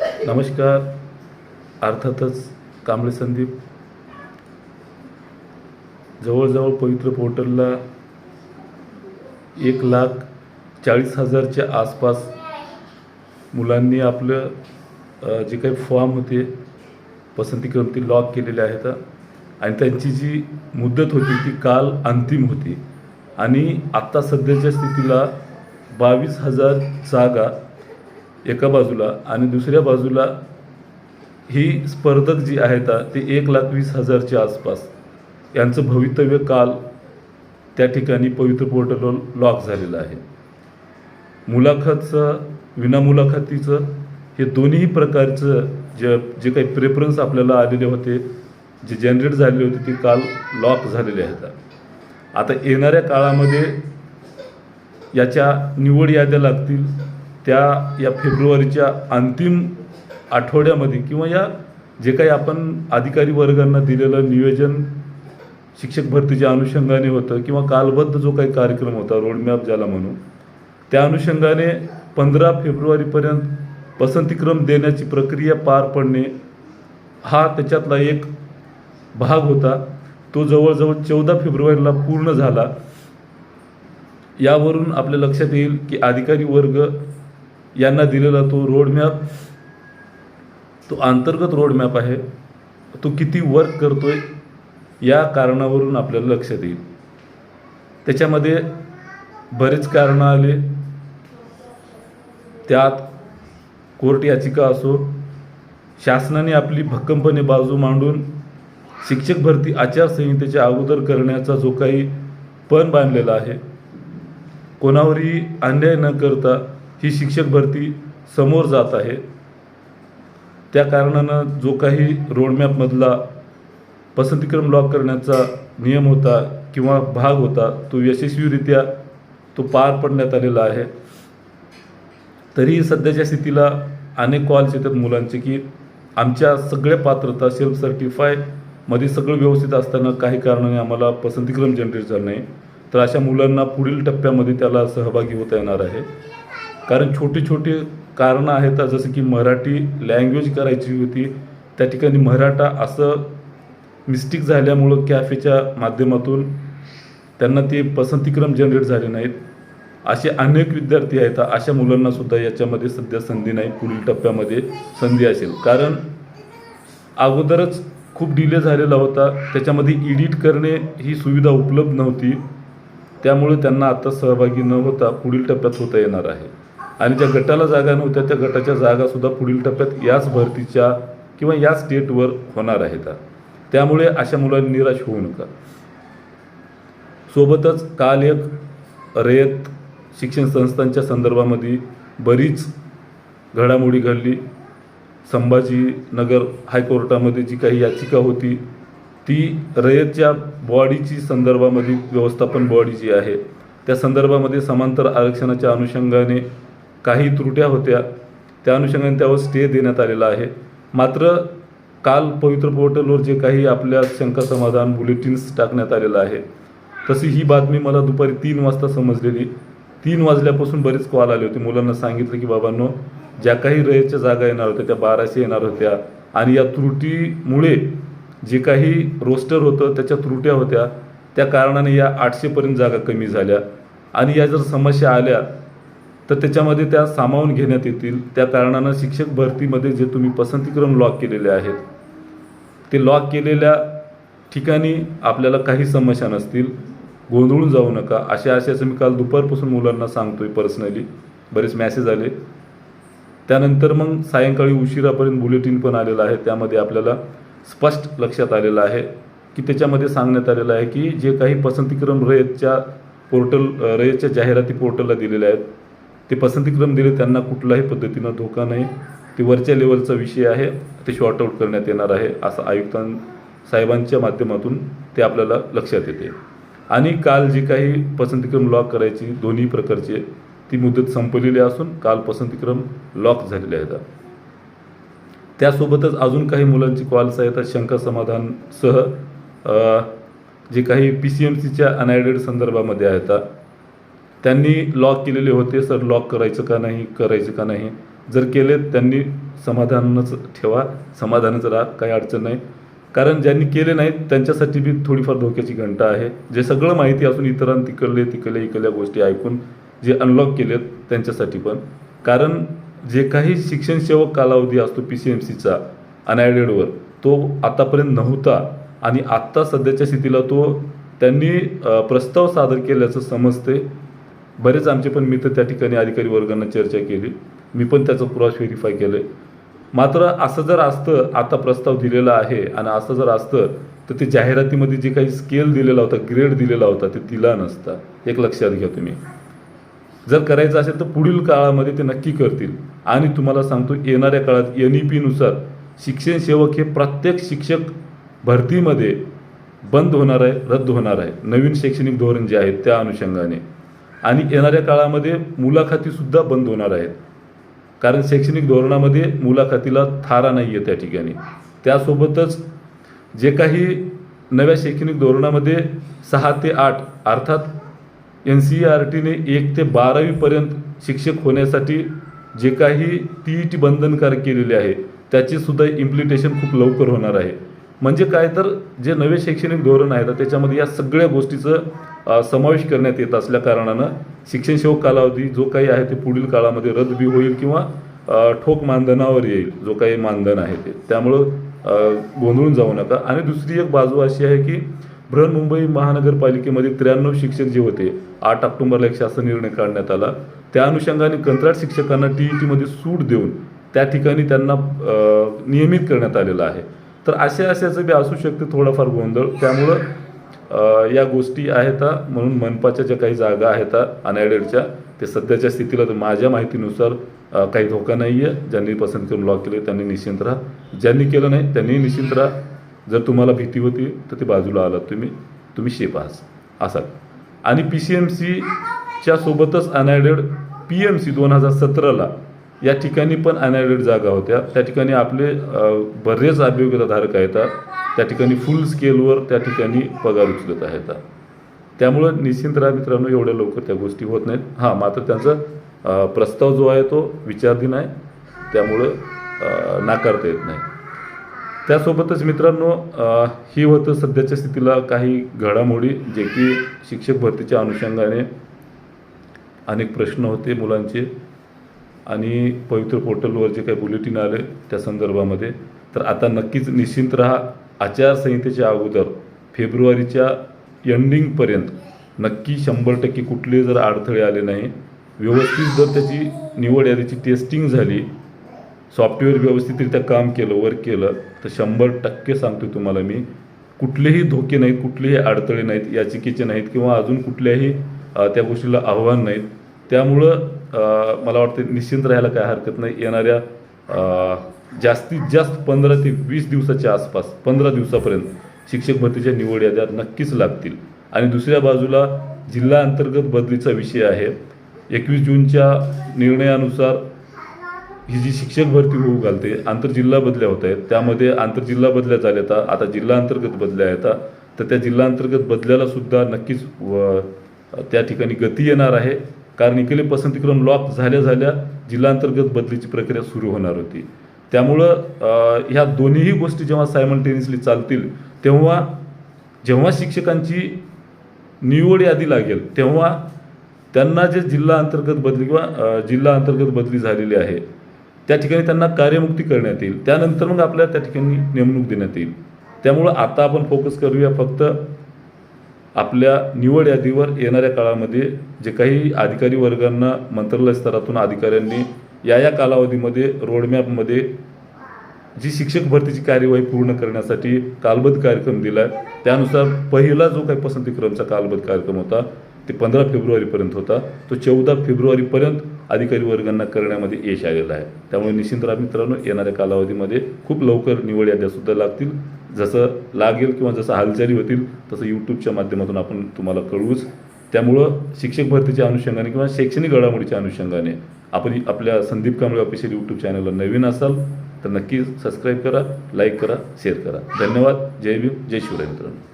नमस्कार. अर्थातच कांबळे संदीप. जवळजवळ पवित्र पोर्टलला एक लाख चाळीस हजारच्या आसपास मुलांनी आपलं जे काही फॉर्म होते पसंतीक्रम ते लॉक केलेले आहेत. आणि त्यांची जी मुदत होती ती काल अंतिम होती. आणि आत्ता सध्याच्या स्थितीला बावीस हजार जागा एका बाजूला आणि दुसऱ्या बाजूला ही स्पर्धक जी आहेत ते एक लाख वीस हजारच्या आसपास. यांचं भवितव्य काल त्या ठिकाणी पवित्र पोर्टलवर लॉक झालेलं आहे. मुलाखतचं विनामुलाखतीचं हे दोन्ही प्रकारचं जे जे काही प्रेफरन्स आपल्याला आलेले होते जे जनरेट झालेले होते ते काल लॉक झालेले आहेत. आता येणाऱ्या काळामध्ये याच्या निवड याद्या लागतील त्या या फेब्रुवारीच्या अंतिम आठवड्यामध्ये किंवा या जे काही आपण अधिकारी वर्गांना दिलेलं नियोजन शिक्षक भरतीच्या अनुषंगाने होतं किंवा कालबद्ध जो काही कार्यक्रम होता रोडमॅप ज्याला म्हणू त्या अनुषंगाने पंधरा फेब्रुवारीपर्यंत पसंतीक्रम देण्याची प्रक्रिया पार पडणे हा त्याच्यातला एक भाग होता. तो जवळजवळ चौदा फेब्रुवारीला पूर्ण झाला. यावरून आपल्या लक्षात येईल की अधिकारी वर्ग यांना दिलेला तो रोडमॅप तो अंतर्गत रोडमॅप आहे. तो किती वर्क करतो आहे या कारणावरून आपल्याला लक्षात येईल त्याच्यामध्ये बरेच कारणं आले. त्यात कोर्ट याचिका असो शासनाने आपली भक्कमपणे बाजू मांडून शिक्षक भरती आचारसंहितेच्या अगोदर करण्याचा जो काही पण बांधलेला आहे कोणावरही अन्याय न करता ही शिक्षक भरती समोर जात आहे. त्या कारणानं जो काही रोडमॅपमधला पसंतीक्रम लॉक करण्याचा नियम होता किंवा भाग होता तो यशस्वीरित्या तो पार पडण्यात आलेला आहे. तरीही सध्याच्या स्थितीला अनेक कॉल्स येतात मुलांचे की आमच्या सगळ्या पात्रता सेल्फ सर्टिफायमध्ये सगळं व्यवस्थित असताना काही कारणाने आम्हाला पसंतीक्रम जनरेट झाला नाही. तर अशा मुलांना पुढील टप्प्यामध्ये त्याला सहभागी होता येणार आहे. कारण छोटे छोटे कारणं आहेत. जसं की मराठी लँग्वेज करायची होती त्या ठिकाणी मराठा असं मिस्टेक झाल्यामुळं कॅफेच्या माध्यमातून त्यांना ते पसंतीक्रम जनरेट झाले नाहीत. असे अनेक विद्यार्थी आहेत. अशा मुलांनासुद्धा याच्यामध्ये सध्या संधी नाही. पुढील टप्प्यामध्ये संधी असेल. कारण अगोदरच खूप डिले झालेला होता. त्याच्यामध्ये एडिट करणे ही सुविधा उपलब्ध नव्हती. त्यामुळे त्यांना आता सहभागी न होता पुढील टप्प्यात होता येणार आहे. आणि ज्या गटाला जागा नव्हत्या त्या गटाच्या जागासुद्धा पुढील टप्प्यात याच भरतीच्या किंवा या स्टेटवर होणार आहेत. त्यामुळे अशा मुलांनी निराश होऊ नका. सोबतच काल एक रयत शिक्षण संस्थांच्या संदर्भामध्ये बरीच घडामोडी घडली. संभाजीनगर हायकोर्टामध्ये जी काही याचिका होती ती रयतच्या बॉडीची संदर्भामध्ये व्यवस्थापन बॉडी जी आहे त्या संदर्भामध्ये समांतर आरक्षणाच्या अनुषंगाने काही त्रुट्या होत्या. त्या अनुषंगाने त्यावर स्टे देण्यात आलेला आहे. मात्र काल पवित्र पोर्टलवर जे काही आपल्या शंका समाधान बुलेटिन्स टाकण्यात आलेलं आहे तशी ही बातमी मला दुपारी तीन वाजता समजलेली. तीन वाजल्यापासून बरेच कॉल आले होते. मुलांना सांगितलं की बाबांनो ज्या काही रयतच्या जागा येणार होत्या त्या बाराशे येणार होत्या आणि या त्रुटीमुळे जे काही रोस्टर होतं त्याच्या त्रुट्या होत्या. त्या कारणाने या आठशेपर्यंत जागा कमी झाल्या आणि या जर समस्या आल्या तर त्याच्यामध्ये त्या सामावून घेण्यात येतील. त्या कारणानं शिक्षक भरतीमध्ये जे तुम्ही पसंतीक्रम लॉक केलेले आहेत ते लॉक केलेल्या ठिकाणी आपल्याला काही समस्या नसतील. गोंधळून जाऊ नका. अशा अशाचं मी काल दुपारपासून मुलांना सांगतोय पर्सनली. बरेच मॅसेज आले. त्यानंतर मग सायंकाळी उशिरापर्यंत बुलेटिन पण आलेलं आहे. त्यामध्ये आपल्याला स्पष्ट लक्षात आलेलं आहे की त्याच्यामध्ये सांगण्यात आलेलं आहे की जे काही पसंतीक्रम रयतच्या पोर्टल रयतच्या जाहिराती पोर्टलला दिलेल्या आहेत ते पसंतीक्रम दिले त्यांना कुठल्याही पद्धतीनं धोका नाही. ते वरच्या लेवलचा विषय आहे ते शॉर्ट आऊट करण्यात येणार आहे असं आयुक्तां साहेबांच्या माध्यमातून ते आपल्याला लक्षात येते. आणि काल जे काही पसंतीक्रम लॉक करायची दोन्ही प्रकारचे ती मुदत संपलेली असून काल पसंतीक्रम लॉक झालेले आहेत. त्यासोबतच अजून काही मुलांची कॉल्स आहेत शंका समाधानसह जे काही पी सी एम सीच्या अनॅडेड संदर्भामध्ये आहेत त्यांनी लॉक केलेले होते सर लॉक करायचं का नाही करायचं का नाही? जर केले त्यांनी समाधानच ठेवा समाधानच राहा काही अडचण नाही. कारण ज्यांनी केले नाहीत त्यांच्यासाठी बी थोडीफार धोक्याची घंटा आहे. जे सगळं माहिती असून इतरांना तिकडले तिकडले इकडल्या गोष्टी ऐकून जे अनलॉक केलेत त्यांच्यासाठी पण. कारण जे काही शिक्षण सेवक कालावधी असतो पी सी एम सीचा अनॲडेडवर तो आतापर्यंत नव्हता. आणि आत्ता सध्याच्या स्थितीला तो त्यांनी प्रस्ताव सादर केल्याचं समजते. बरेच आमचे पण मित्र त्या ठिकाणी अधिकारी वर्गांना चर्चा केली. मी पण त्याचं क्रॉस व्हेरीफाय केलं मात्र असं जर असतं आता प्रस्ताव दिलेला आहे आणि असं जर असतं तर ते जाहिरातीमध्ये जे काही स्केल दिलेला होता ग्रेड दिलेला होता ते दिला नसता. एक लक्षात घ्या तुम्ही. जर करायचं असेल तर पुढील काळामध्ये ते नक्की करतील. आणि तुम्हाला सांगतो येणाऱ्या काळात एन ई पीनुसार शिक्षण सेवक हे प्रत्येक शिक्षक भरतीमध्ये बंद होणार आहे रद्द होणार आहे. नवीन शैक्षणिक धोरण जे आहे त्या अनुषंगाने. आणि येणाऱ्या काळामध्ये मुलाखतीसुद्धा बंद होणार आहेत. कारण शैक्षणिक धोरणामध्ये मुलाखतीला थारा नाही आहे त्या ठिकाणी. त्यासोबतच जे काही नव्या शैक्षणिक धोरणामध्ये सहा ते आठ अर्थात एन सी आर टीने एक ते बारावीपर्यंत शिक्षक होण्यासाठी जे काही टी ई टी बंधनकारक केलेले आहे त्याचेसुद्धा इम्प्लिटेशन खूप लवकर होणार आहे. म्हणजे काय तर जे नवे शैक्षणिक धोरण आहे तर त्याच्यामध्ये या सगळ्या गोष्टीचं समावेश करण्यात येत असल्या कारणानं शिक्षण सेवक कालावधी जो काही आहे ते पुढील काळामध्ये रद्द बी होईल किंवा ठोक मानधनावर येईल जो काही मानधन आहे ते. त्यामुळं गोंधळून जाऊ नका. आणि दुसरी एक बाजू अशी आहे की बृहन्मुंबई महानगरपालिकेमध्ये त्र्याण्णव शिक्षक जे होते आठ ऑक्टोबरला एक शासन निर्णय काढण्यात आला. त्या अनुषंगाने कंत्राट शिक्षकांना टी ई टीमध्ये सूट देऊन त्या ठिकाणी त्यांना नियमित करण्यात आलेलं आहे. तर अशा अशाचं बी असू शकते थोडाफार गोंधळ. त्यामुळं या गोष्टी आहेत म्हणून मनपाच्या ज्या काही जागा आहेत अनॲडेडच्या ते सध्याच्या स्थितीला तर माझ्या माहितीनुसार काही धोका नाही आहे ज्यांनी पसंत करून लॉक केले त्यांनी निश्चिंत राहा. ज्यांनी केलं नाही त्यांनी निश्चिंत राहा. जर तुम्हाला भीती होती तर ते बाजूला आलात तुम्ही. तुम्ही शेप आहात. असाल आणि पी सी एम सीच्या सोबतच अनॲडेड पी एम सी दोन हजार सतराला या ठिकाणी पण अनॅडेड जागा होत्या. त्या ठिकाणी आपले बरेच अभियोग्यताधारक आहेत. त्या ठिकाणी फुल स्केलवर त्या ठिकाणी पगार उचलत आहेत. त्यामुळं निश्चिंत राहा मित्रांनो एवढ्या लवकर त्या गोष्टी होत नाहीत. हां मात्र त्यांचा प्रस्ताव जो आहे तो विचारधीन आहे. त्यामुळं नाकारता येत नाही. त्यासोबतच मित्रांनो ही होतं सध्याच्या स्थितीला काही घडामोडी जे की शिक्षक भरतीच्या अनुषंगाने अनेक प्रश्न होते मुलांचे. आणि पवित्र पोर्टलवर जे काही बुलेटिन आले त्या संदर्भामध्ये. तर आता नक्कीच निश्चिंत राहा. आचारसंहितेच्या अगोदर फेब्रुवारीच्या एंडिंगपर्यंत नक्की शंभर टक्के कुठले जर अडथळे आले नाही व्यवस्थित जर त्याची निवड यादीची टेस्टिंग झाली सॉफ्टवेअर व्यवस्थितरित्या काम केलं वर्क केलं तर शंभर टक्के सांगतो तुम्हाला मी कुठलेही धोके नाहीत कुठलेही अडथळे नाहीत याचिकेचे नाहीत किंवा अजून कुठल्याही त्या गोष्टीला आव्हान नाहीत. त्यामुळं मला वाटतं निश्चिंत राहायला काय हरकत नाही. येणाऱ्या जास्तीत जास्त पंधरा ते वीस दिवसाच्या आसपास पंधरा दिवसापर्यंत शिक्षक भरतीच्या निवड याद्या नक्कीच लागतील. आणि दुसऱ्या बाजूला जिल्हा अंतर्गत बदलीचा विषय आहे. एकवीस जूनच्या निर्णयानुसार ही जी शिक्षक भरती होऊ घालते आंतरजिल्हा बदल्या होत आहेत. त्यामध्ये आंतरजिल्हा बदल्या झाल्यात आता जिल्हा अंतर्गत बदल्या येतात तर त्या जिल्हा अंतर्गत बदल्याला सुद्धा नक्कीच व त्या ठिकाणी गती येणार आहे. कारण इकडे पसंतीक्रम लॉक झाल्या झाल्या जिल्हा अंतर्गत बदलीची प्रक्रिया सुरू होणार होती. त्यामुळं ह्या दोन्हीही गोष्टी जेव्हा सायमल्टेनियसली चालतील तेव्हा जेव्हा शिक्षकांची निवड यादी लागेल तेव्हा त्यांना जे जिल्हा अंतर्गत बदली किंवा जिल्हा अंतर्गत बदली झालेली आहे त्या ठिकाणी त्यांना कार्यमुक्ती करण्यात येईल. त्यानंतर मग आपल्याला त्या ठिकाणी नेमणूक देण्यात येईल. त्यामुळं आता आपण फोकस करूया फक्त आपल्या निवड यादीवर येणाऱ्या काळामध्ये जे काही अधिकारी वर्गांना मंत्रालय स्तरातून अधिकाऱ्यांनी या या कालावधीमध्ये रोडमॅपमध्ये जी शिक्षक भरतीची कार्यवाही पूर्ण करण्यासाठी कालबद्ध कार्यक्रम दिला आहे त्यानुसार पहिला जो काही पसंतीक्रमचा कालबद्ध कार्यक्रम होता ते पंधरा फेब्रुवारीपर्यंत होता. तो चौदा फेब्रुवारीपर्यंत अधिकारी वर्गांना करण्यामध्ये यश आलेलं आहे. त्यामुळे निश्चिंत मित्रांनो येणाऱ्या कालावधीमध्ये खूप लवकर निवड याद्यासुद्धा लागतील. जसं लागेल किंवा जसं हालचाली होतील तसं यूट्यूबच्या माध्यमातून आपण तुम्हाला कळवूच. त्यामुळं शिक्षक भरतीच्या अनुषंगाने किंवा शैक्षणिक घडामोडीच्या अनुषंगाने आपण आपल्या संदीप कांबळे ऑफिशियल यूट्यूब चॅनलला नवीन असाल तर नक्की सबस्क्राईब करा लाईक करा शेअर करा. धन्यवाद. जय भीम. जय शिवराय मित्रांनो.